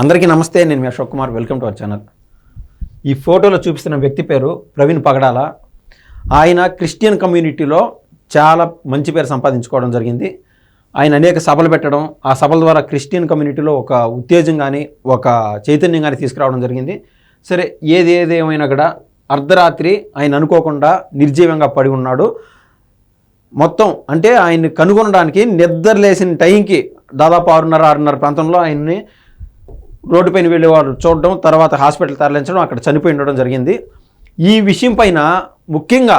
అందరికీ నమస్తే నేను మీ Ashok Kumar. Welcome to our channel. ఈ ఫోటోలో చూపిస్తున్న వ్యక్తి పేరు ప్రవీణ్ పగడాల. ఆయన క్రిస్టియన్ కమ్యూనిటీలో చాలా మంచి పేరు సంపాదించుకోవడం జరిగింది. ఆయన అనేక సభలు పెట్టడం ఆ సభల ద్వారా క్రిస్టియన్ కమ్యూనిటీలో ఒక ఉత్తేజం కానీ ఒక చైతన్యం కానీ తీసుకురావడం జరిగింది. సరే ఏది ఏదేమైనా కూడా అర్ధరాత్రి ఆయన అనుకోకుండా నిర్జీవంగా పడి ఉన్నాడు. మొత్తం అంటే ఆయన్ని కనుగొనడానికి నిద్ర లేసిన టైంకి దాదాపు ఆరున్నర ఆరున్నర ప్రాంతంలో ఆయన్ని రోడ్డుపైన వెళ్ళేవారు చూడడం తర్వాత హాస్పిటల్ తరలించడం అక్కడ చనిపోయి ఉండడం జరిగింది. ఈ విషయం పైన ముఖ్యంగా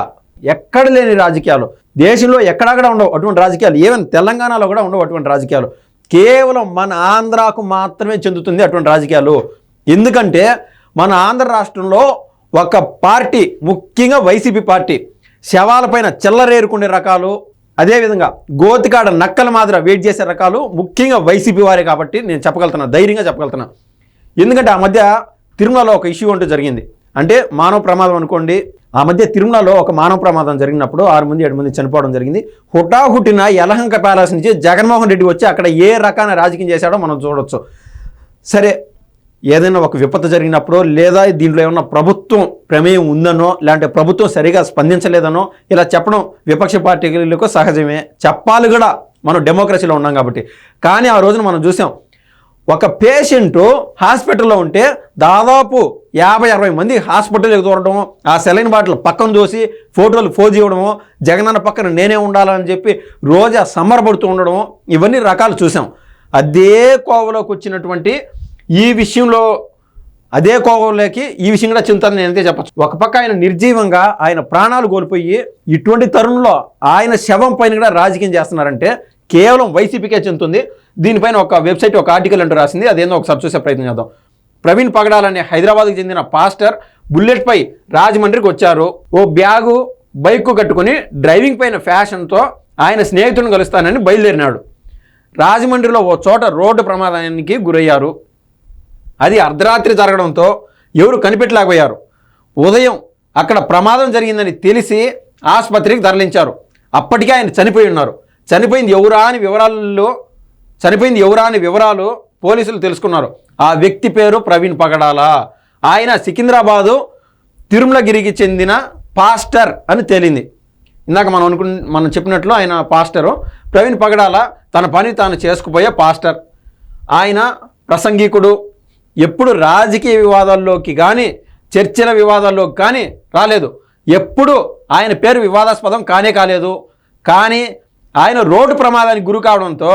ఎక్కడ లేని రాజకీయాలు దేశంలో ఎక్కడక్కడ ఉండవు అటువంటి రాజకీయాలు ఈవెన్ తెలంగాణలో కూడా ఉండవు అటువంటి రాజకీయాలు. కేవలం మన ఆంధ్రాకు మాత్రమే చెందుతుంది అటువంటి రాజకీయాలు. ఎందుకంటే మన ఆంధ్ర రాష్ట్రంలో ఒక పార్టీ ముఖ్యంగా వైసీపీ పార్టీ శవాలపైన చెల్లరేరుకునే రకాలు అదేవిధంగా గోతికాడ నక్కల మాదిర వెయిట్ చేసే రకాలు ముఖ్యంగా వైసీపీ వారే కాబట్టి నేను చెప్పగలుగుతున్నా ధైర్యంగా చెప్పగలుగుతున్నా. ఎందుకంటే ఆ మధ్య తిరుమలలో ఒక ఇష్యూ అంటూ జరిగింది. అంటే మానవ ప్రమాదం అనుకోండి ఆ మధ్య తిరుమలలో ఒక మానవ ప్రమాదం జరిగినప్పుడు ఆరు మంది ఏడు మంది చనిపోవడం జరిగింది. హుటాహుటిన యలహంక ప్యాలెస్ నుంచి జగన్మోహన్ రెడ్డి వచ్చి అక్కడ ఏ రకాన రాజకీయం చేశాడో మనం చూడొచ్చు. సరే ఏదైనా ఒక విపత్తు జరిగినప్పుడు లేదా దీంట్లో ఏమన్నా ప్రభుత్వం ప్రమేయం ఉందనో లేదంటే ప్రభుత్వం సరిగా స్పందించలేదనో ఇలా చెప్పడం విపక్ష పార్టీలకు సహజమే. చెప్పాలి కూడా. మనం డెమోక్రసీలో ఉన్నాం కాబట్టి. కానీ ఆ రోజున మనం చూసాం ఒక పేషెంట్ హాస్పిటల్లో ఉంటే దాదాపు యాభై అరవై మంది హాస్పిటల్కి దూరడం ఆ సెలైన్ బాటిల్ పక్కన చూసి ఫోటోలు ఫోజ్ ఇవ్వడము జగనన్న పక్కన నేనే ఉండాలని చెప్పి రోజా సమ్మరపడుతూ ఉండడం ఇవన్నీ రకాలు చూసాం. అదే కోవలోకి వచ్చినటువంటి ఈ విషయంలో అదే కోవలోకి ఈ విషయం కూడా చింతన నేనైతే చెప్పచ్చు. ఒక పక్క ఆయన నిర్జీవంగా ఆయన ప్రాణాలు కోల్పోయి ఇటువంటి తరుణంలో ఆయన శవం పైన కూడా రాజకీయం చేస్తున్నారంటే కేవలం వైసీపీకే చెందుతుంది. దీనిపైన ఒక వెబ్సైట్ ఒక ఆర్టికల్ అంటూ రాసింది. అదేందో ఒకసారి చూసే ప్రయత్నం చేద్దాం. ప్రవీణ్ పగడాల్ అనే హైదరాబాద్కి చెందిన పాస్టర్ బుల్లెట్పై రాజమండ్రికి వచ్చారు. ఓ బ్యాగు బైక్ కట్టుకుని డ్రైవింగ్ పైన ఫ్యాషన్తో ఆయన స్నేహితుడిని కలుస్తానని బయలుదేరినాడు. రాజమండ్రిలో ఓ చోట రోడ్డు ప్రమాదానికి గురయ్యారు. అది అర్ధరాత్రి జరగడంతో ఎవరు కనిపెట్టలేకపోయారు. ఉదయం అక్కడ ప్రమాదం జరిగిందని తెలిసి ఆసుపత్రికి తరలించారు. అప్పటికే ఆయన చనిపోయి ఉన్నారు. చనిపోయింది ఎవరా అని వివరాల్లో చనిపోయింది ఎవరా అని వివరాలు పోలీసులు తెలుసుకున్నారు. ఆ వ్యక్తి పేరు ప్రవీణ్ పగడాల. ఆయన సికింద్రాబాదు తిరుమలగిరికి చెందిన పాస్టర్ అని తేలింది. ఇందాక మనం అనుకు మనం చెప్పినట్లు ఆయన పాస్టరు ప్రవీణ్ పగడాల తన పని తాను చేసుకుపోయే పాస్టర్. ఆయన ప్రసంగికుడు ఎప్పుడు రాజకీయ వివాదాల్లోకి కానీ చర్చల వివాదాల్లోకి కానీ రాలేదు. ఎప్పుడు ఆయన పేరు వివాదాస్పదం కానే కాలేదు. కానీ ఆయన రోడ్డు ప్రమాదానికి గురి కావడంతో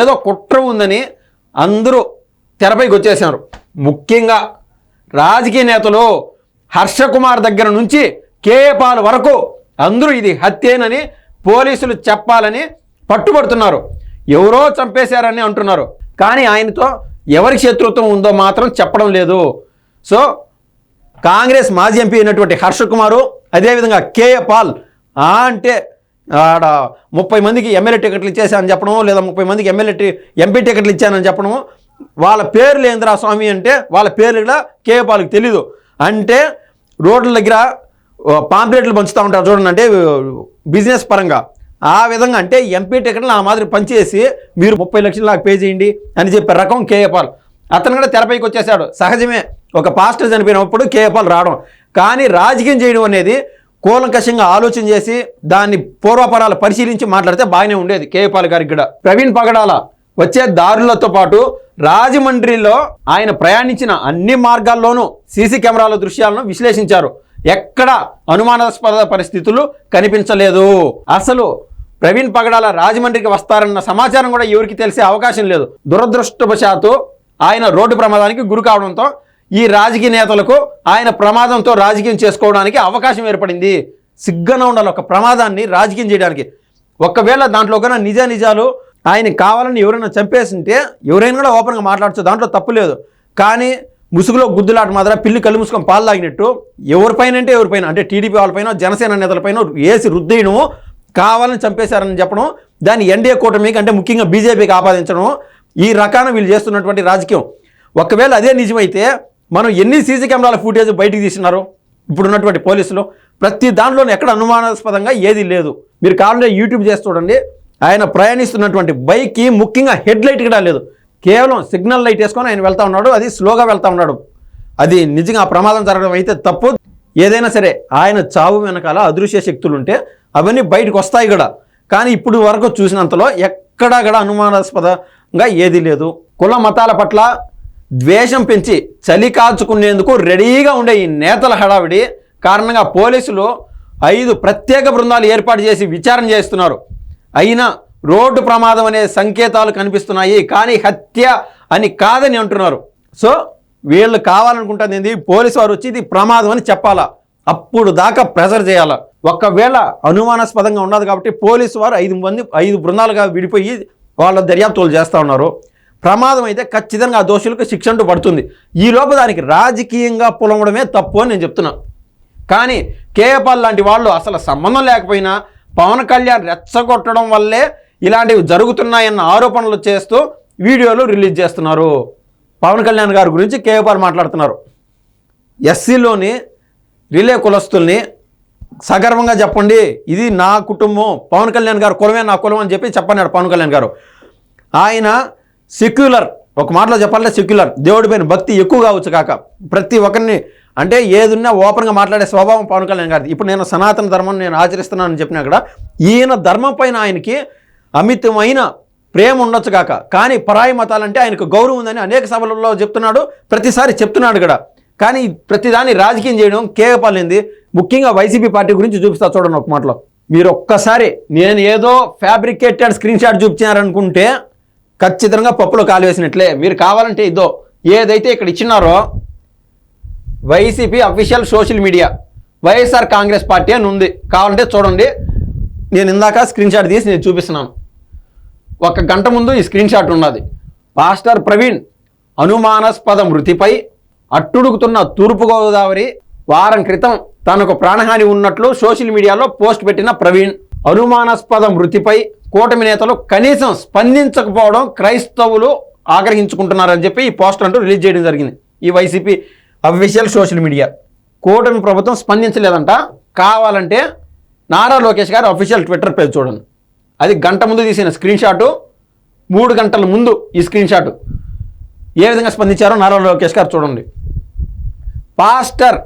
ఏదో కుట్ర ఉందని అందరూ తెరపైకి వచ్చేసారు ముఖ్యంగా రాజకీయ నేతలు హర్షకుమార్ దగ్గర నుంచి కేపాల్ వరకు అందరూ ఇది హత్యేనని పోలీసులు చెప్పాలని పట్టుబడుతున్నారు. ఎవరో చంపేశారని అంటున్నారు. కానీ ఆయనతో ఎవరికి శత్రుత్వం ఉందో మాత్రం చెప్పడం లేదు. సో కాంగ్రెస్ మాజీ ఎంపీ అయినటువంటి హర్ష కుమారు అదేవిధంగా కేఏ పాల్ అంటే ఆడ ముప్పై మందికి ఎమ్మెల్యే టికెట్లు ఇచ్చేసానని చెప్పడము లేదా ముప్పై మందికి ఎమ్మెల్యే టి- ఎంపీ టికెట్లు ఇచ్చానని చెప్పడము వాళ్ళ పేర్లు ఏంద్రా స్వామి అంటే వాళ్ళ పేర్లు కూడా కేఏ పాల్కి తెలీదు. అంటే రోడ్ల దగ్గర పాంప్లెట్లు పంచుతూ ఉంటారు చూడండి అంటే బిజినెస్ పరంగా. ఆ విధంగా అంటే ఎంపీ టికెట్లు నా మాదిరి పనిచేసి మీరు ముప్పై లక్షలు నాకు పే చేయండి అని చెప్పే రకం కేఏపాల్ అతను కూడా తెరపైకి వచ్చేసాడు. సహజమే. ఒక పాస్టర్ చనిపోయినప్పుడు కేఏపాల్ రావడం. కానీ రాజకీయం చేయడం అనేది కూలంకషంగా ఆలోచన చేసి దాన్ని పూర్వపరాలు పరిశీలించి మాట్లాడితే బాగానే ఉండేది కేఏపాల్ గారికి కూడా. ప్రవీణ్ పగడాల వచ్చే దారులతో పాటు రాజమండ్రిలో ఆయన ప్రయాణించిన అన్ని మార్గాల్లోనూ సీసీ కెమెరాల దృశ్యాలను విశ్లేషించారు. ఎక్కడ అనుమానాస్పద పరిస్థితులు కనిపించలేదు. అసలు ప్రవీణ్ పగడాల రాజమండ్రికి వస్తారన్న సమాచారం కూడా ఎవరికి తెలిసే అవకాశం లేదు. దురదృష్టవశాత్తు ఆయన రోడ్డు ప్రమాదానికి గురి కావడంతో ఈ రాజకీయ నేతలకు ఆయన ప్రమాదంతో రాజకీయం చేసుకోవడానికి అవకాశం ఏర్పడింది. సిగ్గన ఉండాలి ఒక ప్రమాదాన్ని రాజకీయం చేయడానికి. ఒకవేళ దాంట్లో కన్నా నిజ నిజాలు ఆయన కావాలని ఎవరైనా చంపేసింటే ఎవరైనా కూడా ఓపెన్గా మాట్లాడచ్చు దాంట్లో తప్పు లేదు. కానీ ముసుగులో గుద్దులాట మాత్రం పిల్లి కళ్ళు ముసుకొని పాలు తాగినట్టు ఎవరిపైన అంటే ఎవరిపైన? అంటే టీడీపీ వాళ్ళపైన జనసేన నేతలపైన వేసి రుద్దేయడము కావాలని చంపేశారని చెప్పడం దాన్ని ఎన్డీఏ కూటమికి అంటే ముఖ్యంగా బీజేపీకి ఆపాదించడం ఈ రకాన వీళ్ళు చేస్తున్నటువంటి రాజకీయం. ఒకవేళ అదే నిజమైతే మనం ఎన్ని సీసీ కెమెరాల ఫుటేజ్ బయటికి తీసినారు ఇప్పుడు ఉన్నటువంటి పోలీసులు ప్రతి దాంట్లోనే ఎక్కడ అనుమానాస్పదంగా ఏది లేదు. మీరు కావాలంటే యూట్యూబ్ చేసి చూడండి. ఆయన ప్రయాణిస్తున్నటువంటి బైక్కి ముఖ్యంగా హెడ్ లైట్ కూడా లేదు. కేవలం సిగ్నల్ లైట్ వేసుకొని ఆయన వెళ్తా ఉన్నాడు అది స్లోగా వెళ్తా ఉన్నాడు. అది నిజంగా ప్రమాదం జరగడం అయితే తప్పు. ఏదైనా సరే ఆయన చావు వెనకాల అదృశ్య శక్తులు ఉంటే అవన్నీ బయటకు వస్తాయి కూడా కానీ ఇప్పుడు వరకు చూసినంతలో ఎక్కడా కూడా అనుమానాస్పదంగా ఏది లేదు. కుల మతాల పట్ల ద్వేషం పెంచి చలి కాచుకునేందుకు రెడీగా ఉండే ఈ నేతల హడావిడి కారణంగా పోలీసులు ఐదు ప్రత్యేక బృందాలు ఏర్పాటు చేసి విచారణ చేస్తున్నారు. అయినా రోడ్డు ప్రమాదం అనే సంకేతాలు కనిపిస్తున్నాయి. కానీ హత్య అని కాదని అంటున్నారు. సో వీళ్ళు కావాలనుకుంటుంది ఏంది? పోలీసు వారు వచ్చి ఇది ప్రమాదం అని చెప్పాలా? అప్పుడు దాకా ప్రెజర్ చేయాలా? ఒకవేళ అనుమానాస్పదంగా ఉన్నది కాబట్టి పోలీసు వారు ఐదు మంది ఐదు బృందాలుగా విడిపోయి వాళ్ళ దర్యాప్తులు చేస్తూ ఉన్నారు. ప్రమాదం అయితే ఖచ్చితంగా ఆ దోషులకు శిక్ష అంటూ పడుతుంది. ఈ లోపు దానికి రాజకీయంగా పొలవడమే తప్పు అని నేను చెప్తున్నా. కానీ కేఏపాల్ లాంటి వాళ్ళు అసలు సంబంధం లేకపోయినా పవన్ కళ్యాణ్ రెచ్చగొట్టడం వల్లే ఇలాంటివి జరుగుతున్నాయన్న ఆరోపణలు చేస్తూ వీడియోలు రిలీజ్ చేస్తున్నారు. పవన్ కళ్యాణ్ గారి గురించి కేఏపాల్ మాట్లాడుతున్నారు. ఎస్సీలోని రిలే కులస్తుల్ని సగర్వంగా చెప్పండి. ఇది నా కుటుంబం. పవన్ కళ్యాణ్ గారు కులమే నా కులం అని చెప్పి చెప్పన్నాడు పవన్ కళ్యాణ్ గారు. ఆయన సెక్యులర్. ఒక మాటలో చెప్పాలంటే సెక్యులర్. దేవుడి పైన భక్తి ఎక్కువ కావచ్చు కాక. ప్రతి ఒక్కరిని అంటే ఏదున్నా ఓపెన్గా మాట్లాడే స్వభావం పవన్ కళ్యాణ్ గారిది. ఇప్పుడు నేను సనాతన ధర్మం నేను ఆచరిస్తున్నానని చెప్పినా కూడా ఈయన ధర్మం పైన ఆయనకి అమితమైన ప్రేమ ఉండొచ్చు కాక. కానీ పరాయి మతాలంటే ఆయనకు గౌరవం ఉందని అనేక సభలలో చెప్తున్నాడు ప్రతిసారి చెప్తున్నాడు కూడా. కానీ ప్రతిదాన్ని రాజకీయం చేయడం కేకపాలింది. ముఖ్యంగా వైసీపీ పార్టీ గురించి చూపిస్తా చూడండి ఒక మాటలో. మీరు ఒక్కసారి నేను ఏదో ఫ్యాబ్రికేటెడ్ స్క్రీన్ షాట్ చూపించారనుకుంటే ఖచ్చితంగా పప్పులో కాలు వేసినట్లే. మీరు కావాలంటే ఇదో ఏదైతే ఇక్కడ ఇచ్చినారో YCP official social media YSR Congress party అని ఉంది. కావాలంటే చూడండి. నేను ఇందాక స్క్రీన్ షాట్ తీసి నేను చూపిస్తున్నాను. ఒక గంట ముందు ఈ స్క్రీన్ షాట్ ఉన్నది. పాస్టర్ ప్రవీణ్ అనుమానాస్పద మృతిపై అట్టుడుగుతున్న తూర్పుగోదావరి వారం క్రితం తనకు ప్రాణహాని ఉన్నట్లు సోషల్ మీడియాలో పోస్ట్ పెట్టిన ప్రవీణ్ అనుమానాస్పద మృతిపై కూటమి నేతలు కనీసం స్పందించకపోవడం క్రైస్తవులు ఆగ్రహించుకుంటున్నారని చెప్పి ఈ పోస్టర్ అంటూ రిలీజ్ చేయడం జరిగింది. ఈ వైసీపీ అఫీషియల్ సోషల్ మీడియా. కూటమి ప్రభుత్వం స్పందించలేదంట. కావాలంటే నారా లోకేష్ గారు అఫీషియల్ ట్విట్టర్ పేజ్ చూడండి. అది గంట ముందు తీసిన స్క్రీన్ షాటు మూడు గంటల ముందు ఈ స్క్రీన్ షాటు. ఏ విధంగా స్పందించారో నారా లోకేష్ గారు చూడండి. పాస్టర్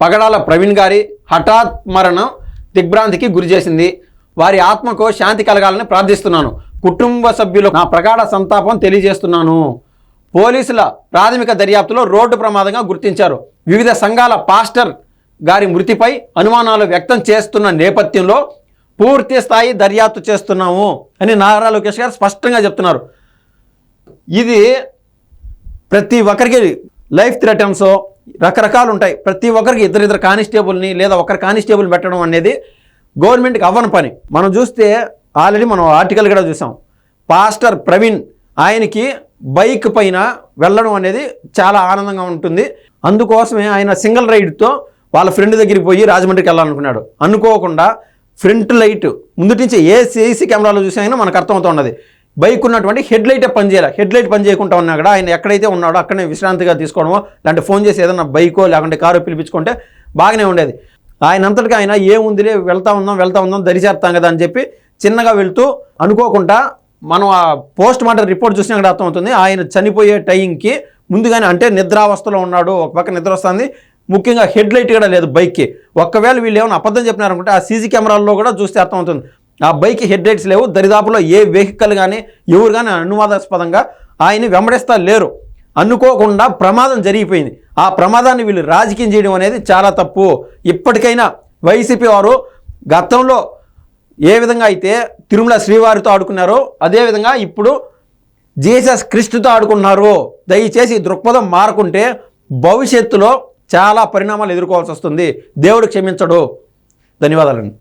పగడాల ప్రవీణ్ గారి హఠాత్ మరణం దిగ్భ్రాంతికి గురి చేసింది. వారి ఆత్మకు శాంతి కలగాలని ప్రార్థిస్తున్నాను. కుటుంబ సభ్యులు నా ప్రగాఢ సంతాపం తెలియజేస్తున్నాను. పోలీసుల ప్రాథమిక దర్యాప్తులో రోడ్డు ప్రమాదంగా గుర్తించారు. వివిధ సంఘాల పాస్టర్ గారి మృతిపై అనుమానాలు వ్యక్తం చేస్తున్న నేపథ్యంలో పూర్తి స్థాయి దర్యాప్తు చేస్తున్నాము అని నారా లోకేష్ గారు స్పష్టంగా చెప్తున్నారు. ఇది ప్రతి ఒక్కరికి లైఫ్ థ్రెటమ్స్ రకరకాలు ఉంటాయి. ప్రతి ఒక్కరికి ఇద్దరిద్దరు కానిస్టేబుల్ని లేదా ఒకరి కానిస్టేబుల్ పెట్టడం అనేది గవర్నమెంట్కి అవ్వని పని. మనం చూస్తే ఆల్రెడీ మనం ఆర్టికల్ కూడా చూసాం. పాస్టర్ ప్రవీణ్ ఆయనకి బైక్ పైన వెళ్ళడం అనేది చాలా ఆనందంగా ఉంటుంది. అందుకోసమే ఆయన సింగిల్ రైడ్తో వాళ్ళ ఫ్రెండ్ దగ్గరికి పోయి రాజమండ్రికి వెళ్ళాలనుకున్నాడు. అనుకోకుండా ఫ్రంట్ లైట్ ముందు నుంచి ఏ సీసీ కెమెరాలో చూసినా మనకు అర్థమవుతున్నది బైక్ ఉన్నటువంటి హెడ్ లైటే పనిచేయాలి హెడ్ లైట్ పని చేయకుండా ఉన్నా కూడా ఆయన ఎక్కడైతే ఉన్నాడో అక్కడనే విశ్రాంతిగా తీసుకోవడమో లేదంటే ఫోన్ చేసి ఏదైనా బైకో లేకుంటే కారు పిలిపించుకుంటే బాగానే ఉండేది. ఆయన అంతటికి ఆయన ఏముందిలే వెళ్తా ఉందాం వెళ్తా ఉందాం దరిచేస్తాం కదా అని చెప్పి చిన్నగా వెళ్తూ అనుకోకుండా మనం ఆ పోస్ట్ మార్టం రిపోర్ట్ చూసినా కూడా అర్థమవుతుంది. ఆయన చనిపోయే టైంకి ముందుగానే అంటే నిద్రావస్థలో ఉన్నాడు ఒక పక్క నిద్ర వస్తుంది. ముఖ్యంగా హెడ్ లైట్ కూడా లేదు బైక్కి. ఒక్కవేళ వీళ్ళు ఏమైనా అబద్ధం చెప్పినారనుకుంటే ఆ సీసీ కెమెరాల్లో కూడా చూస్తే అర్థమవుతుంది. ఆ బైక్ హెడ్ లైట్స్ లేవు దరిదాపులో ఏ వెహికల్ కానీ ఎవరు కానీ అనువాదాస్పదంగా ఆయన్ని వెంబడిస్తా లేరు. అనుకోకుండా ప్రమాదం జరిగిపోయింది. ఆ ప్రమాదాన్ని వీళ్ళు రాజకీయం చేయడం అనేది చాలా తప్పు. ఇప్పటికైనా వైసీపీ వారు గతంలో ఏ విధంగా అయితే తిరుమల శ్రీవారితో ఆడుకున్నారో అదేవిధంగా ఇప్పుడు జీసస్ క్రిస్టుతో ఆడుకున్నారు. దయచేసి దృక్పథం మారుకుంటే భవిష్యత్తులో చాలా పరిణామాలు ఎదుర్కోవాల్సి వస్తుంది. దేవుడు క్షమించడు. ధన్యవాదాలండి.